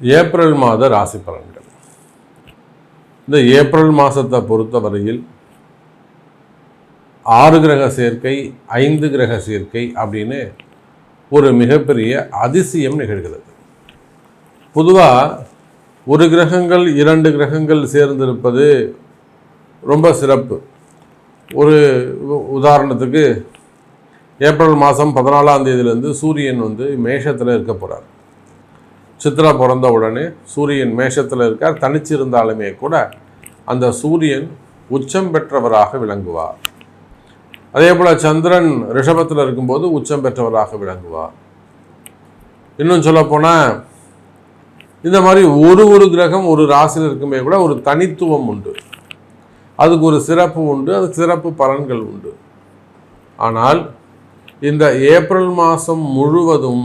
April மாத ராசி பலன்கள். இந்த ஏப்ரல் மாதத்தை பொறுத்தவரையில் ஆறு கிரக சேர்க்கை ஐந்து கிரக சேர்க்கை அப்படின்னு ஒரு மிகப்பெரிய அதிசயம் நிகழ்கிறது. பொதுவாக ஒரு கிரகங்கள் இரண்டு கிரகங்கள் சேர்ந்திருப்பது ரொம்ப சிறப்பு. ஒரு உ- உதாரணத்துக்கு ஏப்ரல் மாதம் பதினாலாம் தேதியிலேருந்து சூரியன் வந்து மேஷத்தில் இருக்க போகிறார் சித்ரா பிறந்த உடனே சூரியன் மேஷத்தில் இருக்கார். தனிச்சு இருந்தாலுமே கூட அந்த சூரியன் உச்சம் பெற்றவராக விளங்குவார். அதே போல் சந்திரன் ரிஷபத்தில் இருக்கும்போது உச்சம் பெற்றவராக விளங்குவார். இன்னும் சொல்லப்போனால் இந்த மாதிரி ஒரு ஒரு கிரகம் ஒரு ராசியில் இருக்குமே கூட ஒரு தனித்துவம் உண்டு. அதுக்கு ஒரு சிறப்பு உண்டு அதுக்கு சிறப்பு பலன்கள் உண்டு. ஆனால் இந்த ஏப்ரல் மாதம் முழுவதும்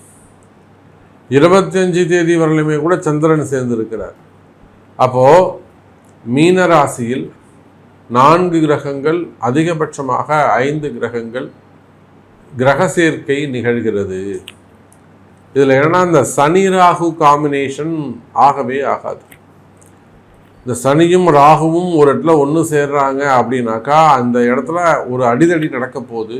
இருபத்தஞ்சு தேதி வரலுமே கூட சந்திரன் சேர்ந்திருக்கிறார். அப்போது மீன ராசியில் நான்கு கிரகங்கள் அதிகபட்சமாக ஐந்து கிரகங்கள் கிரக சேர்க்கை நிகழ்கிறது. இதில் என்னன்னா இந்த சனி ராகு காம்பினேஷன் ஆகவே ஆகாது. இந்த சனியும் ராகுவும் ஒரு இடத்துல ஒன்று சேர்றாங்க அப்படின்னாக்கா அந்த இடத்துல ஒரு அடிதடி நடக்க போகுது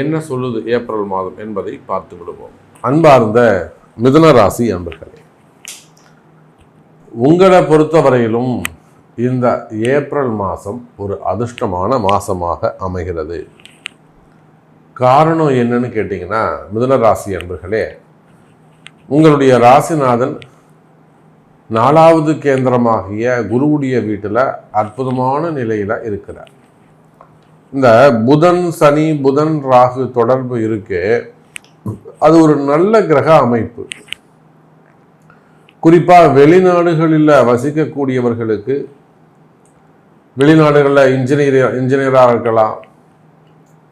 என்ன சொல்லுது ஏப்ரல் மாதம் என்பதை பார்த்து விடுவோம். அன்பார்ந்த மிதுன ராசி அன்பர்களே உங்களை பொறுத்தவரையிலும் இந்த ஏப்ரல் மாதம் ஒரு அதிர்ஷ்டமான மாதமாக அமைகிறது. காரணம் என்னன்னு கேட்டிங்கன்னா மிதுன ராசி அன்பர்களே உங்களுடைய ராசிநாதன் நாலாவது கேந்திரமாகிய குருவுடைய வீட்டில் அற்புதமான நிலையில் இருக்கிறார். இந்த புதன் சனி புதன் ராகு தொடர்பு இருக்கு. அது ஒரு நல்ல கிரக அமைப்பு. குறிப்பாக வெளிநாடுகளில் வசிக்கக்கூடியவர்களுக்கு வெளிநாடுகளில் இன்ஜினியர் இன்ஜினியராக இருக்கலாம்.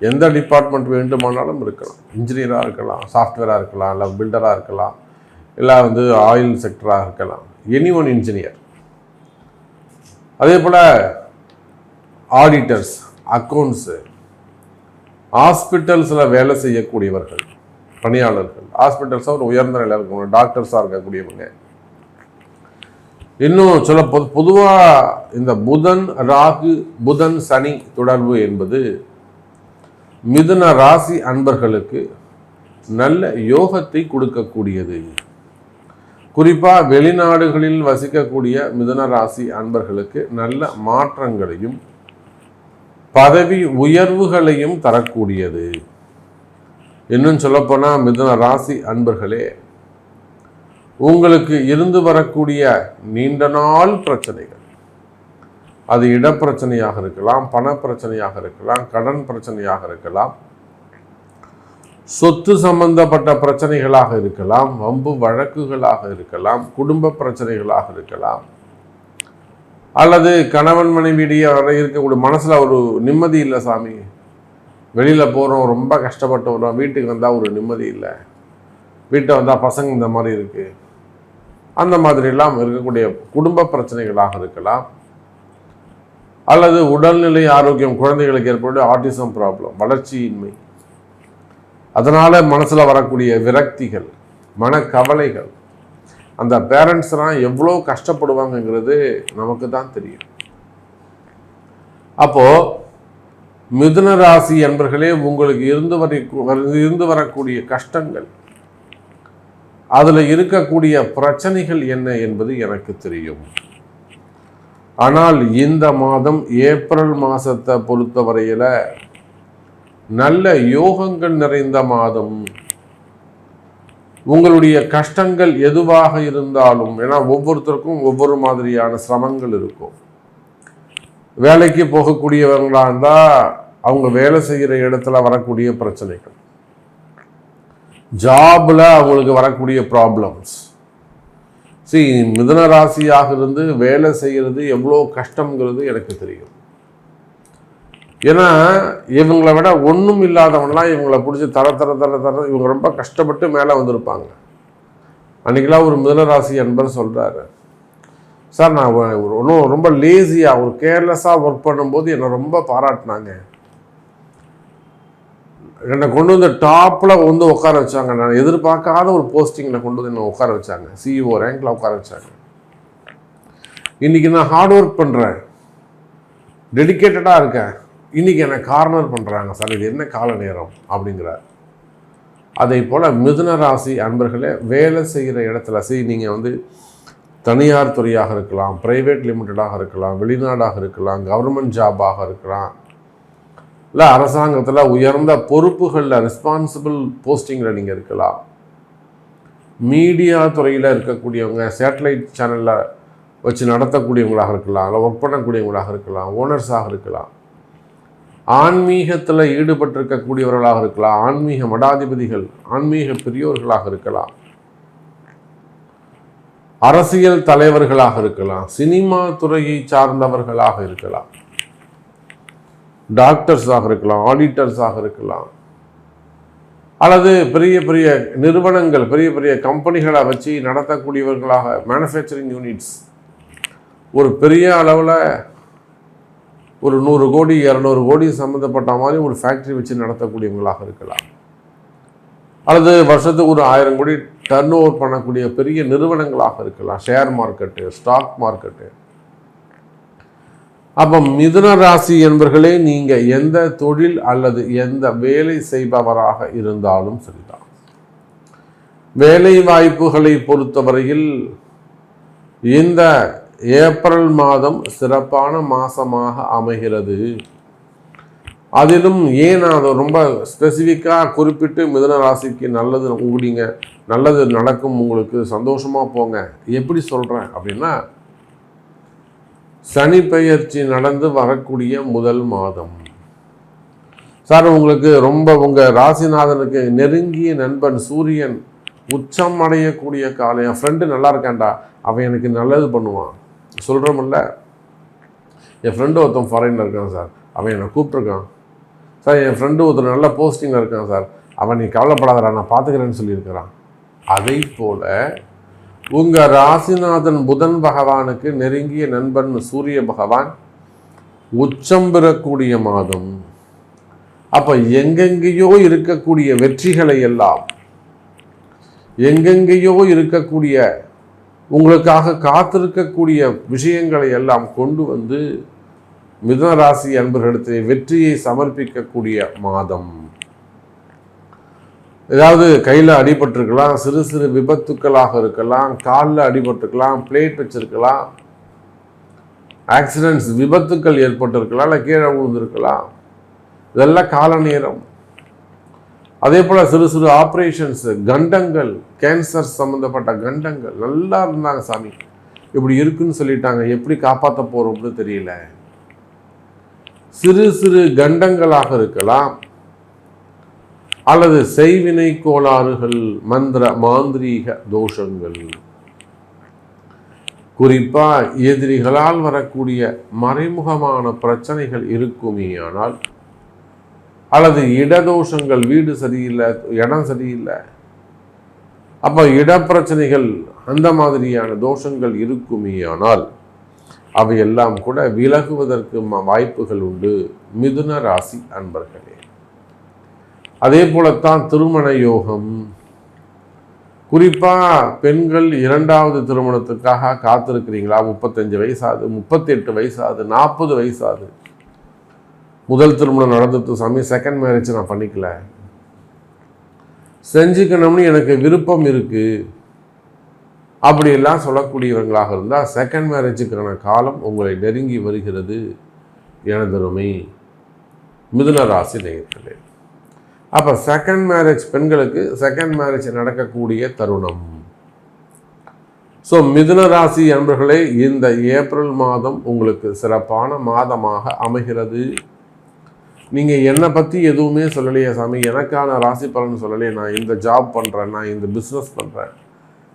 எந்த டிபார்ட்மெண்ட் வேண்டுமானாலும் இருக்கலாம். இன்ஜினியராக இருக்கலாம் சாஃப்ட்வேராக இருக்கலாம் இல்லை பில்டராக இருக்கலாம் இல்லை வந்து ஆயில் செக்டராக இருக்கலாம். எனி ஒன் இன்ஜினியர் அதே போல் ஆடிட்டர்ஸ் அக்கௌண்ட்ஸு ஹாஸ்பிட்டல்ஸில் வேலை செய்யக்கூடியவர்கள் பணியாளர்கள். ஹாஸ்பிட்டல்ஸாக ஒரு உயர்ந்த நிலையில் இருக்கவங்க டாக்டர்ஸாக இருக்கக்கூடியவங்க. இன்னும் சொல்ல பொது பொதுவாக இந்த புதன் ராகு புதன் சனி தொடர்பு என்பது மிதுன ராசி அன்பர்களுக்கு நல்ல யோகத்தை கொடுக்கக்கூடியது. குறிப்பாக வெளிநாடுகளில் வசிக்கக்கூடிய மிதுன ராசி அன்பர்களுக்கு நல்ல மாற்றங்களையும் பதவி உயர்வுகளையும் தரக்கூடியது. இன்னும் சொல்லப்போனால் மிதுன ராசி அன்பர்களே உங்களுக்கு இருந்து வரக்கூடிய நீண்ட நாள் பிரச்சனைகள். அது இடப்பிரச்சனையாக இருக்கலாம் பணப்பிரச்சனையாக இருக்கலாம் கடன் பிரச்சனையாக இருக்கலாம் சொத்து சம்பந்தப்பட்ட பிரச்சனைகளாக இருக்கலாம் வம்பு வழக்குகளாக இருக்கலாம் குடும்ப பிரச்சனைகளாக இருக்கலாம். அல்லது கணவன் மனைவியிடையே வர இருக்கக்கூடிய மனசில் ஒரு நிம்மதி இல்லை சாமி. வெளியில் போகிறோம் ரொம்ப கஷ்டப்பட்டு வரோம் வீட்டுக்கு வந்தால் ஒரு நிம்மதி இல்லை. வீட்டை வந்தால் பசங்க இந்த மாதிரி இருக்குது அந்த மாதிரிலாம் இருக்கக்கூடிய குடும்ப பிரச்சனைகளாக இருக்கலாம். அல்லது உடல்நிலை ஆரோக்கியம் குழந்தைகளுக்கு ஏற்படக்கூடிய ஆட்டிசம் ப்ராப்ளம் வளர்ச்சியின்மை. அதனால் மனசில் வரக்கூடிய விரக்திகள் மனக்கவலைகள் அந்த பேரண்ட்ஸ்லாம் எவ்வளோ கஷ்டப்படுவாங்கங்கிறது நமக்கு தான் தெரியும். அப்போது மிதுன ராசி என்பர்களே உங்களுக்கு இருந்து வரை இருந்து வரக்கூடிய கஷ்டங்கள் அதில் இருக்கக்கூடிய பிரச்சனைகள் என்ன என்பது எனக்கு தெரியும். ஆனால் இந்த மாதம் ஏப்ரல் மாதத்தை பொறுத்தவரையில் நல்ல யோகங்கள் நிறைந்த மாதம் உங்களுடைய கஷ்டங்கள் எதுவாக இருந்தாலும் ஏன்னா ஒவ்வொருத்தருக்கும் ஒவ்வொரு மாதிரியான சிரமங்கள் இருக்கும். வேலைக்கு போகக்கூடியவங்களா இருந்தால் அவங்க வேலை செய்கிற இடத்துல வரக்கூடிய பிரச்சனைகள். ஜாபில் அவங்களுக்கு வரக்கூடிய ப்ராப்ளம்ஸ் சி மிதன ராசியாக இருந்து வேலை செய்கிறது எவ்வளோ கஷ்டங்கிறது எனக்கு தெரியும். ஏன்னா இவங்களை விட ஒன்றும் இல்லாதவனெலாம் இவங்களை பிடிச்சி தர தர தர தர இவங்க ரொம்ப கஷ்டப்பட்டு மேலே வந்திருப்பாங்க. அன்றைக்கெல்லாம் ஒரு மிதனராசி அன்பர் சொல்கிறாரு சார் நான் ஒன்றும் ரொம்ப லேசியாக ஒரு கேர்லெஸ்ஸாக ஒர்க் பண்ணும்போது என்னை ரொம்ப பாராட்டினாங்க. என்னை கொண்டு வந்து டாப்பில் வந்து உட்கார வச்சாங்க. நான் எதிர்பார்க்காத ஒரு போஸ்டிங்கில் கொண்டு வந்து என்னை உட்கார வச்சாங்க. சிஇஓ ரேங்கில் உட்கார வச்சாங்க. இன்றைக்கி நான் ஹார்ட் ஒர்க் பண்ணுறேன் டெடிக்கேட்டடாக இருக்கேன். இன்றைக்கி என்னை கார்னர் பண்ணுறாங்க சார். இது என்ன கால நேரம் அப்படிங்கிறார். அதே போல் மிதுன ராசி அன்பர்களே வேலை செய்கிற இடத்துல சரி நீங்கள் வந்து தனியார் துறையாக இருக்கலாம் ப்ரைவேட் லிமிட்டடாக இருக்கலாம் வெளிநாடாக இருக்கலாம் கவர்மெண்ட் ஜாபாக இருக்கலாம். இல்லை அரசாங்கத்தில் உயர்ந்த பொறுப்புகளில் ரெஸ்பான்சிபிள் போஸ்டிங்கில் நீங்கள் இருக்கலாம். மீடியா துறையில் இருக்கக்கூடியவங்க சேட்டலைட் சேனலில் வச்சு நடத்தக்கூடியவங்களாக இருக்கலாம் இல்லை ஒர்க் பண்ணக்கூடியவங்களாக இருக்கலாம் ஓனர்ஸாக இருக்கலாம். ஆன்மீகத்தில் ஈடுபட்டிருக்கக்கூடியவர்களாக இருக்கலாம். ஆன்மீக மடாதிபதிகள் ஆன்மீக பெரியோர்களாக இருக்கலாம். அரசியல் தலைவர்களாக இருக்கலாம். சினிமா துறையை சார்ந்தவர்களாக இருக்கலாம். டாக்டர்ஸாக இருக்கலாம் ஆடிட்டர்ஸாக இருக்கலாம். அல்லது பெரிய பெரிய நிறுவனங்கள் பெரிய பெரிய கம்பெனிகளை வச்சு நடத்தக்கூடியவர்களாக மேனுஃபேக்சரிங் யூனிட்ஸ் ஒரு பெரிய அளவில் ஒரு நூறு கோடி இரநூறு கோடி சம்மந்தப்பட்ட மாதிரி ஒரு ஃபேக்ட்ரி வச்சு நடத்தக்கூடியவங்களாக இருக்கலாம். அல்லது வருஷத்துக்கு ஒரு ஆயிரம் கோடி டர்ன் ஓவர் பண்ணக்கூடிய பெரிய நிறுவனங்களாக இருக்கலாம். ஷேர் மார்க்கெட்டு ஸ்டாக் மார்க்கெட்டு அப்போ மிதுன ராசி என்பர்களே நீங்கள் எந்த தொழில் அல்லது எந்த வேலை செய்பவராக இருந்தாலும் சரிதான். வேலை வாய்ப்புகளை பொறுத்தவரையில் இந்த ஏப்ரல் மாதம் சிறப்பான மாதமாக அமைகிறது. அதிலும் ஏன் அதை ரொம்ப ஸ்பெசிஃபிக்காக குறிப்பிட்டு மிதன ராசிக்கு நல்லது கூடிங்க நல்லது நடக்கும் உங்களுக்கு சந்தோஷமாக போங்க எப்படி சொல்கிறேன் அப்படின்னா சனி பெயர்ச்சி நடந்து வரக்கூடிய முதல் மாதம். சார் உங்களுக்கு ரொம்ப உங்கள் ராசிநாதனுக்கு நெருங்கிய நண்பன் சூரியன் உச்சம் அடையக்கூடிய காலம் என் ஃப்ரெண்டு நல்லா இருக்கான்டா அவன் எனக்கு நல்லது பண்ணுவான். சொல்கிறோமில்ல என் ஃப்ரெண்டு ஒருத்தன் ஃபாரினில் இருக்கான் சார் அவன் என்னை கூப்பிட்ருக்கான் சார் என் ஃப்ரெண்டு ஒருத்தர் நல்ல போஸ்டிங்கில் இருக்கான் சார் அவன் நீ கவலைப்படாதடா நான் பார்த்துக்கிறேன்னு சொல்லியிருக்கிறான். அதை போல் உங்கள் ராசிநாதன் புதன் பகவானுக்கு நெருங்கிய நண்பன் சூரிய பகவான் உச்சம் பெறக்கூடிய மாதம். அப்போ எங்கெங்கேயோ இருக்கக்கூடிய வெற்றிகளை எல்லாம் எங்கெங்கேயோ இருக்கக்கூடிய உங்களுக்காக காத்திருக்கக்கூடிய விஷயங்களை எல்லாம் கொண்டு வந்து மிதனராசி அன்பர்களிடத்தில் வெற்றியை சமர்ப்பிக்கக்கூடிய மாதம். ஏதாவது கையில் அடிபட்டிருக்கலாம் சிறு சிறு விபத்துக்களாக இருக்கலாம் காலில் அடிபட்டிருக்கலாம் பிளேட் வச்சிருக்கலாம் ஆக்சிடென்ட்ஸ் விபத்துக்கள் ஏற்பட்டிருக்கலாம் இல்லை கீழே விழுந்திருக்கலாம். இதெல்லாம் கால நேரம் அதே போல் சிறு சிறு ஆப்ரேஷன்ஸு கண்டங்கள் கேன்சர் சம்மந்தப்பட்ட கண்டங்கள் நல்லா இருந்தாங்க சாமி. இப்படி இருக்குன்னு சொல்லிட்டாங்க. எப்படி காப்பாற்ற போகிறோம்னு தெரியல. சிறு சிறு கண்டங்களாக இருக்கலாம். அல்லது செய்வினை கோளாறுகள் மந்திர மாந்திரீக தோஷங்கள். குறிப்பாக எதிரிகளால் வரக்கூடிய மறைமுகமான பிரச்சனைகள் இருக்குமே ஆனால் அல்லது இடதோஷங்கள் வீடு சரியில்லை இடம் சரியில்லை. அப்போ இடப்பிரச்சனைகள் அந்த மாதிரியான தோஷங்கள் இருக்குமே ஆனால் அவையெல்லாம் கூட விலகுவதற்கு வாய்ப்புகள் உண்டு. மிதுன ராசி அன்பர்களே. அதே போலத்தான் திருமண யோகம். குறிப்பாக பெண்கள் இரண்டாவது திருமணத்துக்காக காத்திருக்கிறீங்களா? முப்பத்தஞ்சு வயசாது முப்பத்தெட்டு வயசாது நாற்பது வயசாது முதல் திருமணம் நடந்தது சாமி. செகண்ட் மேரேஜ் நான் பண்ணிக்கல. செஞ்சுக்கணும்னு எனக்கு விருப்பம் இருக்குது அப்படியெல்லாம் சொல்லக்கூடியவங்களாக இருந்தால் செகண்ட் மேரேஜுக்கான காலம் உங்களை நெருங்கி வருகிறது எனதருமை மிதுன ராசி நேயர்களே. அப்போ செகண்ட் மேரேஜ் பெண்களுக்கு செகண்ட் மேரேஜ் நடக்கக்கூடிய தருணம். ஸோ மிதுன ராசி அன்பர்களே இந்த ஏப்ரல் மாதம் உங்களுக்கு சிறப்பான மாதமாக அமைகிறது. நீங்கள் என்னை பற்றி எதுவுமே சொல்லலையே சாமி. எனக்கான ராசி பலன் சொல்லலையே. நான் இந்த ஜாப் பண்ணுறேன் நான் இந்த பிஸ்னஸ் பண்ணுறேன்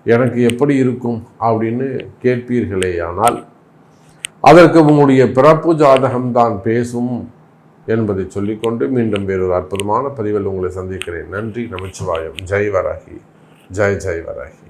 எனக்கு எப்படி இருக்கும் அப்படின்னு கேட்பீர்களே ஆனால் அதற்கு உங்களுடைய பிறப்பு ஜாதகம்தான் பேசும் என்பதை சொல்லிக்கொண்டு மீண்டும் வேறொரு அற்புதமான பதிவில் உங்களை சந்திக்கிறேன். நன்றி நமச்சிவாயம். ஜெய் வராகி ஜெய் ஜெய் வராகி